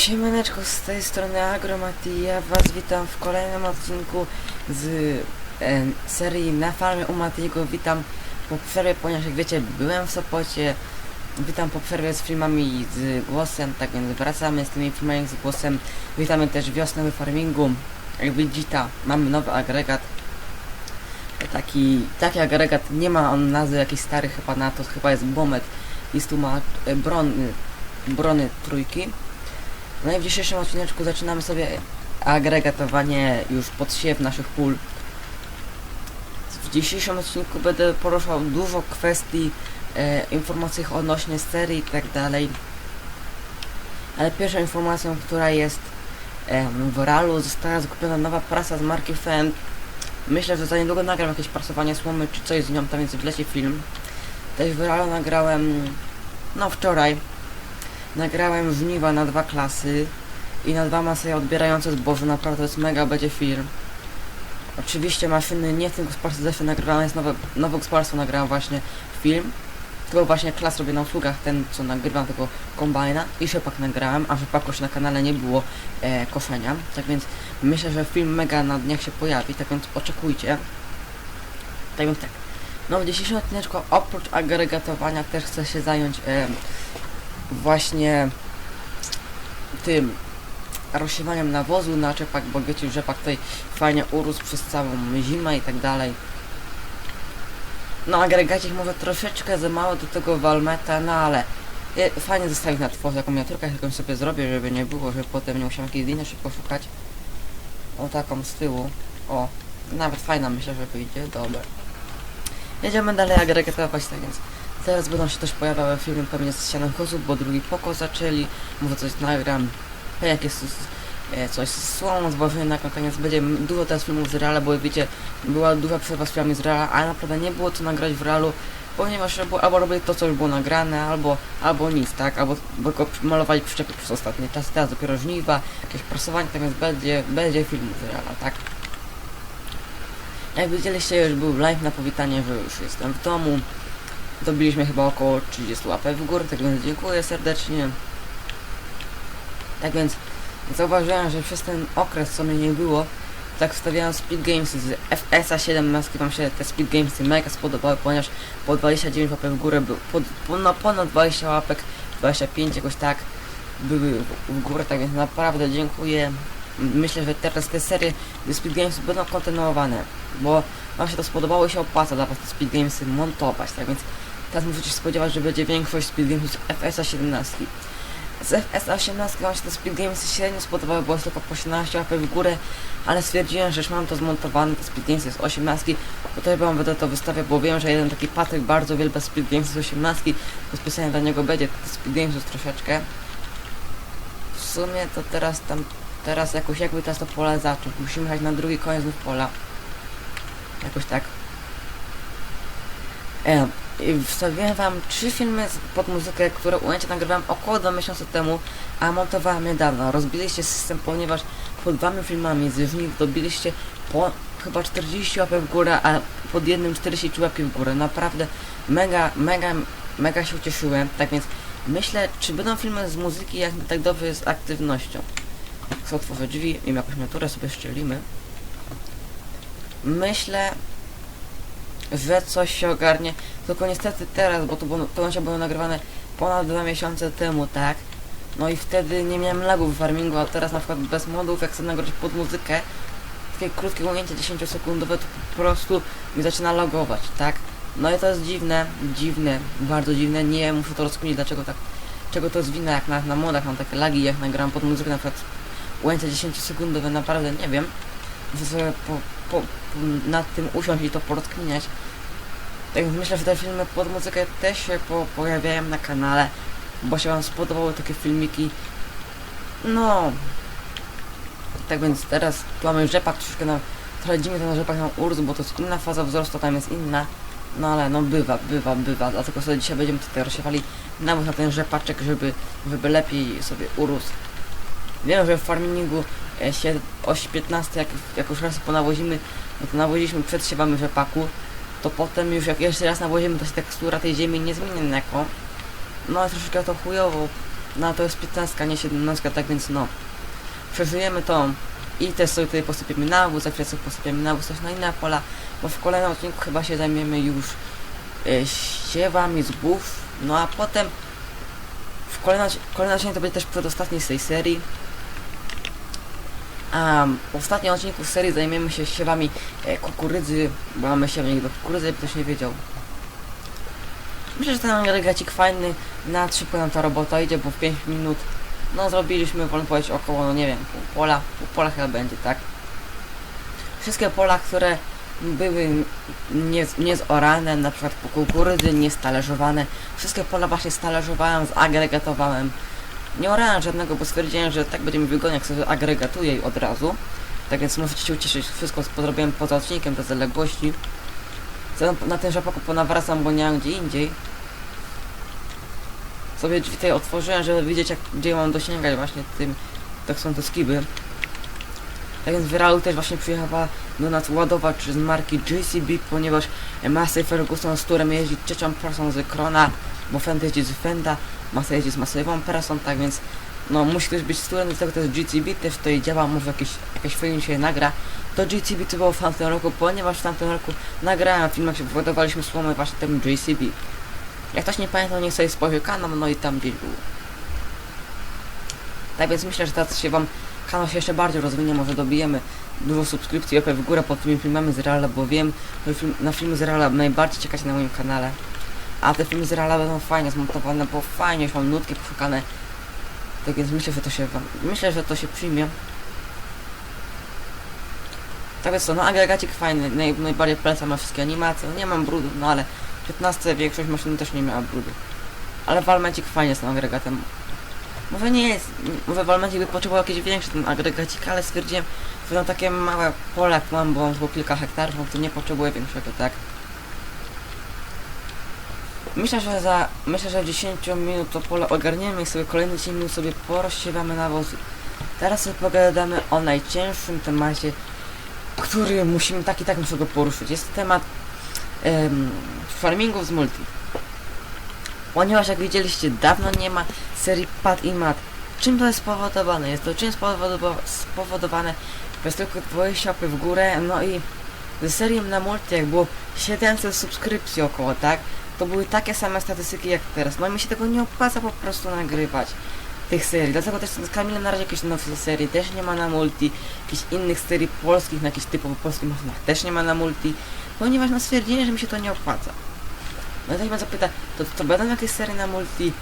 Siemaneczko, z tej strony Agromati, ja was witam w kolejnym odcinku z e, serii Na Farmie u Matiego. Witam po przerwie, ponieważ jak wiecie, byłem w Sopocie. Witam po przerwie z filmami z głosem, tak więc wracamy z tymi filmami z głosem. Witamy też wiosnę w farmingu. Jak widzicie, mamy nowy agregat. Taki, taki agregat, nie ma on nazwy jakiś stary chyba na to, chyba jest Bomet. Jest tu ma e, brony, brony trójki. No i w dzisiejszym odcineczku zaczynamy sobie agregatowanie już podsiew naszych pól. W dzisiejszym odcinku będę poruszał dużo kwestii e, informacji odnośnie serii i tak dalej. Ale pierwszą informacją, która jest e, w realu, została zakupiona nowa prasa z marki Fendt. Myślę, że za niedługo nagram jakieś prasowanie słomy czy coś z nią, tam więc wleci film. Też w realu nagrałem, no wczoraj, Nagrałem żniwa na dwa klasy i na dwa masy odbierające zboże, naprawdę to jest mega będzie film. Oczywiście maszyny nie w tym gospodarstwie zawsze nagrywałem, jest nowe, nowe gospodarstwo nagrałem właśnie film. Tylko właśnie klas robię na usługach, ten co nagrywam tego kombajna i rzepak nagrałem, a rzepaku już na kanale nie było e, koszenia. Tak więc myślę, że film mega na dniach się pojawi, tak więc oczekujcie. Tak więc tak. No w dzisiejszym odcineczku oprócz agregatowania też chcę się zająć e, właśnie tym rozsiewaniem nawozu na czepak, bo wiecie, rzepak tutaj fajnie urósł przez całą zimę i tak dalej. No agregacik może troszeczkę za mało do tego walmeta, no ale fajnie zostawić na tworze taką miniaturkę, jaką sobie zrobię, żeby nie było, że potem nie musiałem jakiejś liny szybko szukać. O taką z tyłu. O, nawet fajna myślę, że wyjdzie, dobra. Jedziemy dalej agregatować, tak więc Teraz będą się też pojawiały filmy pewnie z ścianą kozów, bo drugi poko zaczęli, może coś nagram, a jak jest coś z słomą, zbożem na koniec będzie dużo teraz filmów z Reala, bo wiecie, była duża przerwa z filmami z Reala, ale naprawdę nie było co nagrać w Realu, ponieważ albo, albo robili to, co już było nagrane, albo, albo nic, tak, albo, bo go malowali przyczepy przez ostatnie czasy, teraz dopiero żniwa, jakieś prasowanie, więc będzie, będzie filmów z Reala, tak. Jak widzieliście, już był live na powitanie, że już jestem w domu. Dobiliśmy chyba około 30 łapek w górę, tak więc dziękuję serdecznie. Tak więc zauważyłem, że przez ten okres, co mnie nie było, tak wstawiałem Speed Games z FSA 17, wam się te Speed Gamesy mega spodobały, ponieważ po 29 łapek w górę był, pod, po, no ponad 20 łapek, 25 jakoś tak, były w, górę, tak więc naprawdę dziękuję. Myślę, że teraz te serie Speed Games będą kontynuowane, bo wam się to spodobało i się opłaca dla was te Speed Gamesy montować, tak więc Teraz możecie się spodziewać, że będzie większość Speed Games z FSA 17. Z FSA 18 wam się te Speed Games średnio spodobały, bo jest tylko po 17 łapek w górę, ale stwierdziłem, że już mam to zmontowane, te Speed Games jest 18, tutaj wam będę to wystawiać, bo wiem, że jeden taki Patryk bardzo wielba Speed Games z 18, to specjalnie dla niego będzie te Speed Games troszeczkę. W sumie to teraz tam, teraz jakoś jakby teraz to pole zacząć, musimy jechać na drugi koniec pola. Jakoś tak. E, i wstawiłem wam trzy filmy pod muzykę, które ujęcia nagrywałem około 2 miesiące temu, a montowałem niedawno. Rozbiliście system, ponieważ pod dwoma filmami z żniw dobiliście po chyba 40 łapek w górę, a pod jednym 43 łapki w górę. Naprawdę mega, mega, mega się ucieszyłem. Tak więc myślę, czy będą filmy z muzyki, jak tak dobrze z aktywnością. Chcę otworzyć drzwi i jakąś miniaturę sobie szczelimy. Myślę, że coś się ogarnie. Tylko niestety teraz, bo to, było, było nagrywane ponad dwa miesiące temu, tak? No i wtedy nie miałem lagów w farmingu, a teraz na przykład bez modów, jak chcę nagrać pod muzykę, takie krótkie ujęcie 10-sekundowe, to po prostu mi zaczyna logować, tak? No i to jest dziwne, dziwne, bardzo dziwne, nie muszę to rozkminić, dlaczego tak, czego to jest wina, jak na, na modach mam takie lagi, jak nagram pod muzykę, na przykład ujęcie 10-sekundowe, naprawdę nie wiem. Sobie po, po, nad tym usiąść i to porozkminiać. Tak więc myślę, że te filmy pod muzykę też się po, pojawiają na kanale, bo się wam spodobały takie filmiki. No. Tak więc teraz tu mamy rzepak troszkę na... Trochę dziwnie ten rzepak nam urósł, bo to jest inna faza wzrostu, tam jest inna. No ale no bywa, bywa, bywa. Dlatego sobie dzisiaj będziemy tutaj rozsiewali nawóz na ten rzepaczek, żeby, żeby lepiej sobie urósł. Wiem, że w farmingu e, się oś 15, jak, jak już raz ponawozimy, no to nawoziliśmy przed siewami rzepaku, to potem już jak jeszcze raz nawozimy, to się tekstura tej ziemi nie zmieni neko. No ale troszeczkę to chujowo, No to jest 15, nie 17, tak więc no. Przeżyjemy to i też sobie tutaj posypiemy nawóz, za chwilę sobie posypiemy nawóz też na inne pola, bo w kolejnym odcinku chyba się zajmiemy już e, siewami zbóż, no a potem w kolejnym odcinku to będzie też przedostatni z tej serii. A w ostatnim odcinku serii zajmiemy się siewami e, kukurydzy, bo mamy siewnik do kukurydzy, jakby ktoś nie wiedział. Myślę, że ten agregacik fajny, na szybko nam ta robota idzie, bo w 5 minut, no zrobiliśmy, wolno powiedzieć, około, no nie wiem, pół pola, pół pola chyba będzie, tak? Wszystkie pola, które były nie, nie na przykład po kukurydzy, nie stalerzowane, wszystkie pola właśnie stalerzowałem, zagregatowałem. Nie orałem żadnego, bo stwierdziłem, że tak będziemy wygodnie, jak sobie agregatuję od razu. Tak więc możecie się ucieszyć, wszystko zrobiłem poza odcinkiem, te zaległości. Na tym rzepaku ponawracam, bo nie mam gdzie indziej. Sobie drzwi tutaj otworzyłem, żeby widzieć, jak, gdzie mam dosięgać właśnie tym, tak są te skiby. Tak więc Wyralu też właśnie przyjechała do nas ładowacz z marki JCB, ponieważ Massey Ferguson, z którym jeździ trzecią persą z Krona, bo Fend jeździ z Fenda, Massey jeździ z Massey'ową persą, tak więc no musi ktoś być student, dlatego to jest GCB, też tutaj działa, może jakiś, jakiś film się nagra. To GCB to było w tamtym roku, ponieważ w tamtym roku nagrałem film, jak się wydawaliśmy słomy właśnie tym JCB. Jak ktoś nie pamięta, niech sobie spojrzy kanał, no i tam gdzieś było. Tak więc myślę, że teraz się wam kanał się jeszcze bardziej rozwinie, może dobijemy dużo subskrypcji, łapę w górę pod tymi filmami z Reala, bo wiem, że film, na filmy z Reala najbardziej czekacie na moim kanale. A te filmy z Reala będą fajnie zmontowane, bo fajnie już mam nutki poszukane. Tak więc myślę, że to się myślę, że to się przyjmie. Tak więc to, no agregacik fajny, naj, najbardziej polecam wszystkie animacje, no nie mam brudu, no ale 15 większość maszyn też nie miała brudu. Ale Walmecik fajnie z tym agregatem. Może nie jest, może Walmecik by potrzebował jakiś większy ten agregacik, ale stwierdziłem, że na takie małe pole jak mam, bo mam tylko kilka hektarów, no to nie potrzebuję większego, tak? Myślę, że za, myślę, że w 10 minut to pole ogarniemy i sobie kolejne 10 minut sobie porozsiewamy nawozy. Teraz sobie pogadamy o najcięższym temacie, który musimy tak i tak muszę go poruszyć. Jest to temat em, farmingów z multi. Ponieważ jak widzieliście, dawno nie ma serii Pat i Mat. Czym to jest spowodowane? Jest to czym spowodowa spowodowane przez tylko 20 łapy w górę, no i z serią na multi jak było 700 subskrypcji około, tak? To były takie same statystyki jak teraz. No mi się tego nie opłaca po prostu nagrywać tych serii. Dlatego też z Kamilem na razie jakieś nowe serie też nie ma na multi. Jakichś innych serii polskich, na jakichś typowo polskich maszynach też nie ma na multi. Ponieważ no stwierdzili, że mi się to nie opłaca. No i ktoś mnie zapyta, to, to będą jakieś serie na multi?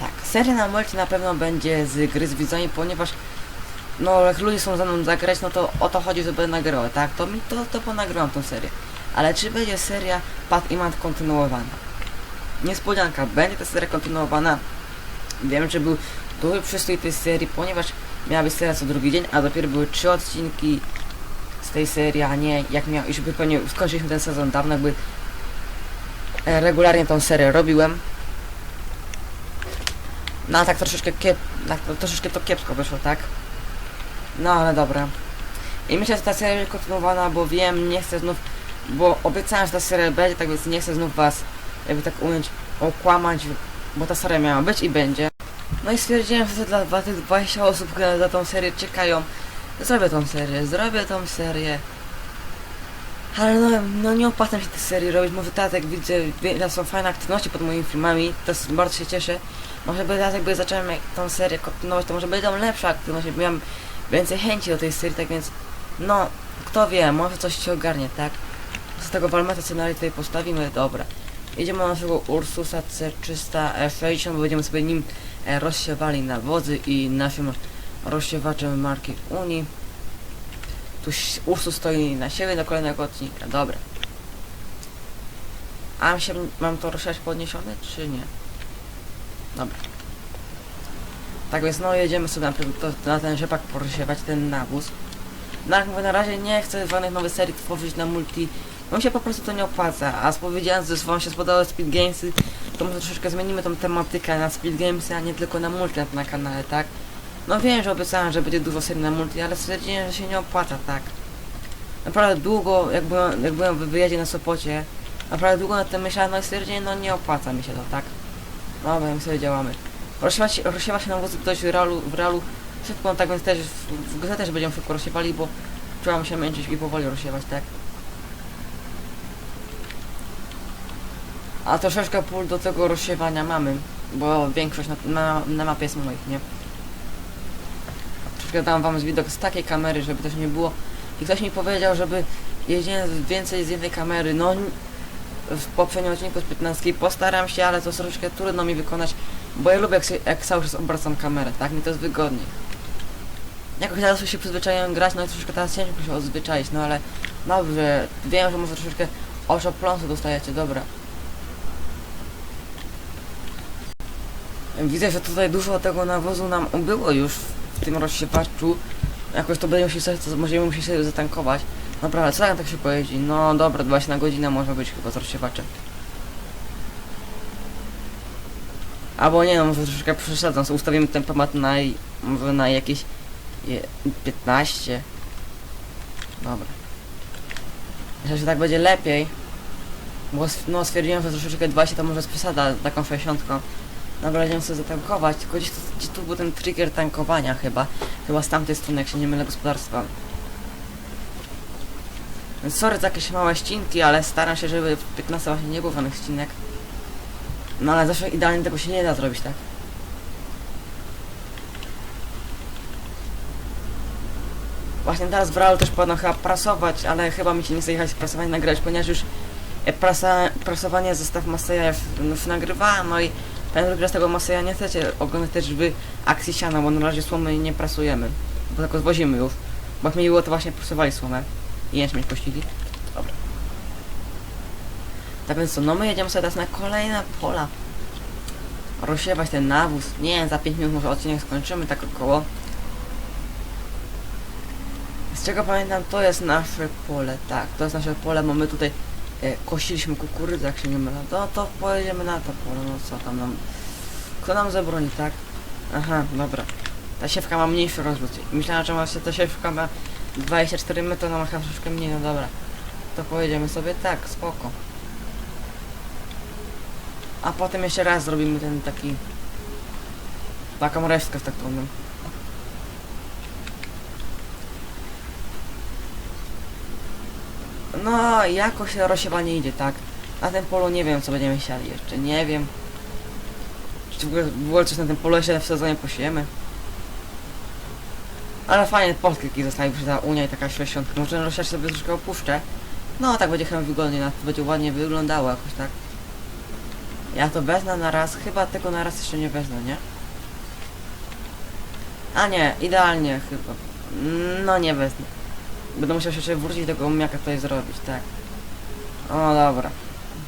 Tak, seria na multi na pewno będzie z gry z widzami, ponieważ no jak ludzie są za mną zagrać, no to o to chodzi, żeby nagrywał, tak? To mi to, to ponagrywam tą serię. Ale czy będzie seria Pat i Mat kontynuowana? Niespodzianka, będzie ta seria kontynuowana. Wiem, że był duży przystój tej serii, ponieważ miała być seria co drugi dzień, a dopiero były trzy odcinki z tej serii, a nie jak miał, już by pewnie skończyliśmy ten sezon dawno, jakby e, regularnie tą serię robiłem. No tak troszeczkę kiep, tak, troszeczkę to kiepsko wyszło, tak? No ale dobra. I myślę, że ta seria będzie kontynuowana, bo wiem, nie chcę znów, bo obiecałem, że ta seria będzie, tak więc nie chcę znów was, jakby tak ująć, okłamać, bo ta seria miała być i będzie. No i stwierdziłem, że dla, dla tych 20 osób, które za tą serię czekają, zrobię tą serię, zrobię tą serię. Ale no, no nie opłaca mi się tej serii robić, może teraz jak widzę, teraz są fajne aktywności pod moimi filmami, to bardzo się cieszę. Może by teraz jakby zacząłem tą serię kontynuować, to może będą lepsze aktywności, miałem więcej chęci do tej serii, tak więc no, kto wie, może coś się ogarnie, tak? Z tego Walmeta scenariusz tutaj postawimy, dobra. Jedziemy na naszego Ursusa C360, bo będziemy sobie nim e, rozsiewali nawozy i naszym rozsiewaczem marki Uni. Tu Ursus stoi na siebie do kolejnego odcinka, dobra. A się, mam to rozsiewać podniesione, czy nie? Dobra. Tak więc no jedziemy sobie na, na ten rzepak porozsiewać ten nawóz. No jak mówię, na razie nie chcę żadnych nowych serii tworzyć na multi, mi się po prostu to nie opłaca, a spowiedziałem, że wam się spodobały Speed Gamesy, to może troszeczkę zmienimy tą tematykę na Speed Gamesy, a nie tylko na multi na, na kanale, tak? No wiem, że obiecałem, że będzie dużo serii na multi, ale stwierdziłem, że się nie opłaca, tak? Naprawdę długo, jak byłem, jak byłem w wyjeździe na Sopocie, naprawdę długo nad tym myślałem, no i stwierdziłem, no nie opłaca mi się to, tak? No, my sobie działamy. Rozsiewa się, rozsiewa się nawozy dość w realu, w realu szybko, tak więc też w, w grze też będziemy szybko rozsiewali, bo czułam się męczyć i powoli rozsiewać, tak? A troszeczkę pól do tego rozsiewania mamy, bo większość na, na, na mapie jest moich, nie? Troszkę dam wam z widok z takiej kamery, żeby też nie było. I ktoś mi powiedział, żeby jeździłem więcej z jednej kamery, no w poprzednim odcinku z 15 postaram się, ale to troszeczkę trudno mi wykonać, bo ja lubię jak, się, jak cały czas obracam kamerę, tak? Mi to jest wygodniej. Jakoś teraz się przyzwyczaiłem grać, no i troszeczkę teraz ciężko się odzwyczaić, no ale dobrze, wiem, że może troszeczkę oczopląsu dostajecie, dobra. Widzę, że tutaj dużo tego nawozu nam ubyło już w tym rozsiewaczu. Jakoś to będziemy musieli sobie, będziemy musieli sobie zatankować. Dobra, co jak tak się pojeździ? No dobra, 20 na godzinę może być chyba z rozsiewaczem. Albo nie, no może troszeczkę przesadzam, ustawimy tempomat na, może na jakieś je, 15. Dobra. Myślę, że tak będzie lepiej. Bo no stwierdziłem, że troszeczkę 20 to może jest przesada taką 60. Dobra, będziemy sobie zatankować, tylko gdzieś tu, tu był ten trigger tankowania chyba. Chyba z tamtej strony, jak się nie mylę, gospodarstwa. Sorry za jakieś małe ścinki, ale staram się, żeby w 15 właśnie nie było żadnych ścinek. No ale zawsze idealnie tego się nie da zrobić, tak? Właśnie teraz w też powinno chyba prasować, ale chyba mi się nie chce jechać prasowanie nagrać, ponieważ już e, prasa, prasowanie zestaw Maseja już nagrywałem, no i ten wygra z tego Maseja nie chcecie oglądać też w akcji siana, bo na razie słomy nie prasujemy, bo tylko zwozimy już. Bo jak mi było, to właśnie prasowali słomę i jęczmień kościli. Dobra. Tak więc co, no my jedziemy sobie teraz na kolejne pola. Rozsiewać ten nawóz. Nie wiem, za 5 minut może odcinek skończymy, tak około. Z czego pamiętam, to jest nasze pole, tak, to jest nasze pole, bo my tutaj e, kosiliśmy kukurydzę, jak się nie mylę. No to pojedziemy na to pole, no co tam nam... Kto nam zabroni, tak? Aha, dobra. Ta siewka ma mniejszy rozrzut. Myślałem, że właśnie ta siewka ma 24 metry, no ma chyba mniej, no dobra. To pojedziemy sobie tak, spoko. A potem jeszcze raz zrobimy ten taki... Taką resztkę w taktownym. No, jakoś rozsiewanie idzie, tak? Na tym polu nie wiem, co będziemy siali jeszcze, nie wiem. Czy w ogóle, w ogóle coś na tym polu jeszcze w sezonie posiejemy. Ale fajnie, podkryki zostały przy ta Unia i taka 60. Może rozsiać sobie troszkę opuszczę. No, tak będzie chyba wygodnie, na to będzie ładnie wyglądało jakoś, tak? Ja to wezmę na raz, chyba tego na raz jeszcze nie wezmę, nie? A nie, idealnie chyba. No nie wezmę. Będę musiał się wrócić do tego umiaka tutaj zrobić, tak. O dobra.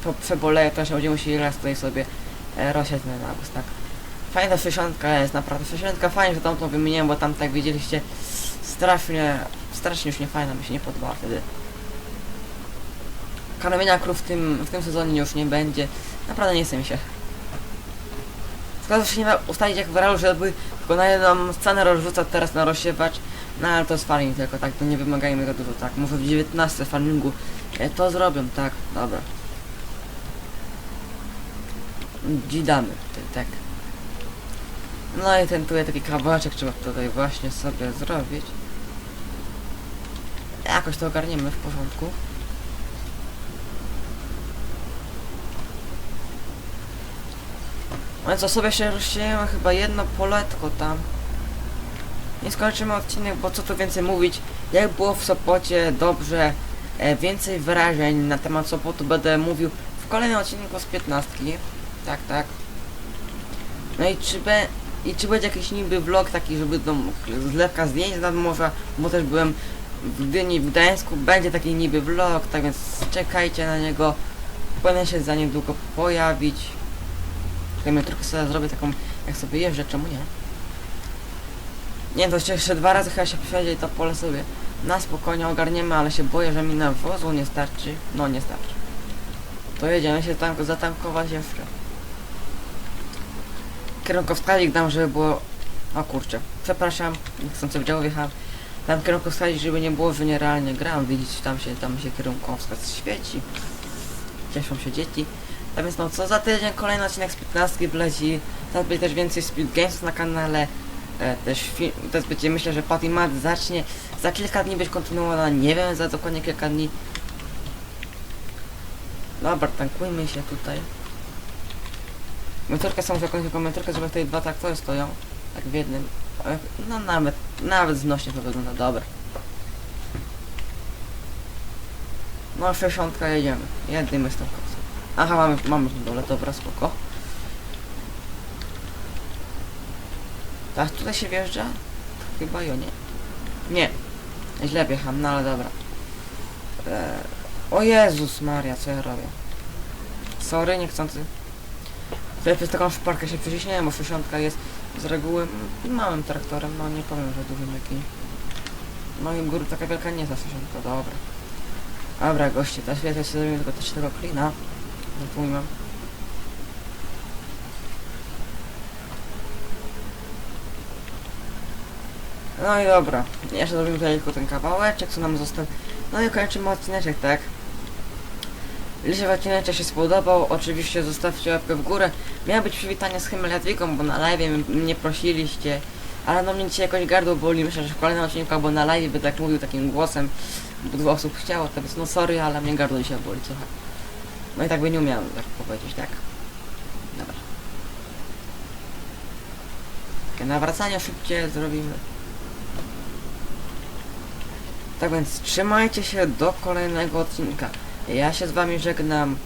Po przeboleję to jeszcze będziemy musieli raz tutaj sobie e, rozsiać na nawóz, tak. Fajna 60 jest, naprawdę 60 fajnie, że tamtą wymieniłem, bo tam tak widzieliście strasznie, strasznie już nie fajna, mi się nie podobała wtedy. Karmienia krów w tym, w tym sezonie już nie będzie. Naprawdę nie chce mi się. Że się nie da ustalić jak w realu, żeby tylko na jedną scenę rozrzucać teraz na rozsiewacz. No ale to jest farming tylko, tak, to nie wymagajmy tego dużo, tak. Może w 19 farmingu e, to zrobią, tak, dobra. Dzidamy, tak. No i ten tutaj taki kawałeczek trzeba tutaj właśnie sobie zrobić. Jakoś to ogarniemy w porządku. No co sobie się rozsiejemy chyba jedno poletko tam. Nie skończymy odcinek, bo co tu więcej mówić. Jak było w Sopocie, dobrze. E, więcej wyrażeń na temat Sopotu będę mówił w kolejnym odcinku z 15. Tak, tak. No i czy, be, i czy będzie jakiś niby vlog taki, żeby do zlewka zdjęć nad morza, bo też byłem w Gdyni, w Gdańsku, będzie taki niby vlog, tak więc czekajcie na niego. Powinien się za niedługo pojawić. Czekaj, ja tylko sobie zrobię taką, jak sobie jeżdżę, czemu nie? Nie, to jeszcze dwa razy chyba się przejdzie i to pole sobie na spokojnie ogarniemy, ale się boję, że mi na wozu nie starczy. No nie starczy. To jedziemy się tam zatankować jeszcze. Kierunkowskazik dam, żeby było... O kurczę, przepraszam, niechcący w działo wjechałem. Tam kierunkowskazik, żeby nie było, że nierealnie gram. Widzicie, tam się, tam się kierunkowskaz świeci. Cieszą się dzieci. Tak więc no, co za tydzień kolejny odcinek z 15 wleci. Teraz będzie też więcej Speed Games na kanale. E, też film, będzie myślę, że Patty Mat zacznie za kilka dni być kontynuowana, nie wiem za dokładnie kilka dni. Dobra, tankujmy się tutaj. Motorkę są jakąś taką motorkę, żeby tutaj dwa traktory stoją. Tak w jednym. E, No nawet, nawet znośnie to wygląda, dobra. No 60 jedziemy. Jedymy z tą kosą. Aha, mamy, mamy dole, dobra, spoko. Tak, tutaj się wjeżdża? Chyba jo nie. Nie. Źle wjechałem, no ale dobra. Eee, o Jezus Maria, co ja robię? Sorry, niechcący. Tutaj przez taką szparkę się przyciśniałem, bo 60 jest z reguły małym traktorem, no nie powiem, że dużym jaki. No i góry taka wielka nie jest ta 60, dobra. Dobra goście, teraz ja sobie zrobimy tylko też tego klina. Zapomnę. No i dobra, jeszcze zrobimy tutaj tylko ten kawałeczek, co nam został. No i kończymy odcineczek, tak? Jeśli odcineczek się spodobał, oczywiście zostawcie łapkę w górę. Miało być przywitanie z Hymeliadwiką, bo na live mnie prosiliście. Ale no mnie dzisiaj jakoś gardło boli, myślę, że w kolejnym odcinku albo na live by tak mówił takim głosem, bo dwa osób chciało, to więc no sorry, ale mnie gardło dzisiaj boli trochę. No i tak by nie umiałem tak powiedzieć, tak. Dobra. Nawracanie szybciej zrobimy. Tak więc trzymajcie się do kolejnego odcinka. Ja się z wami żegnam.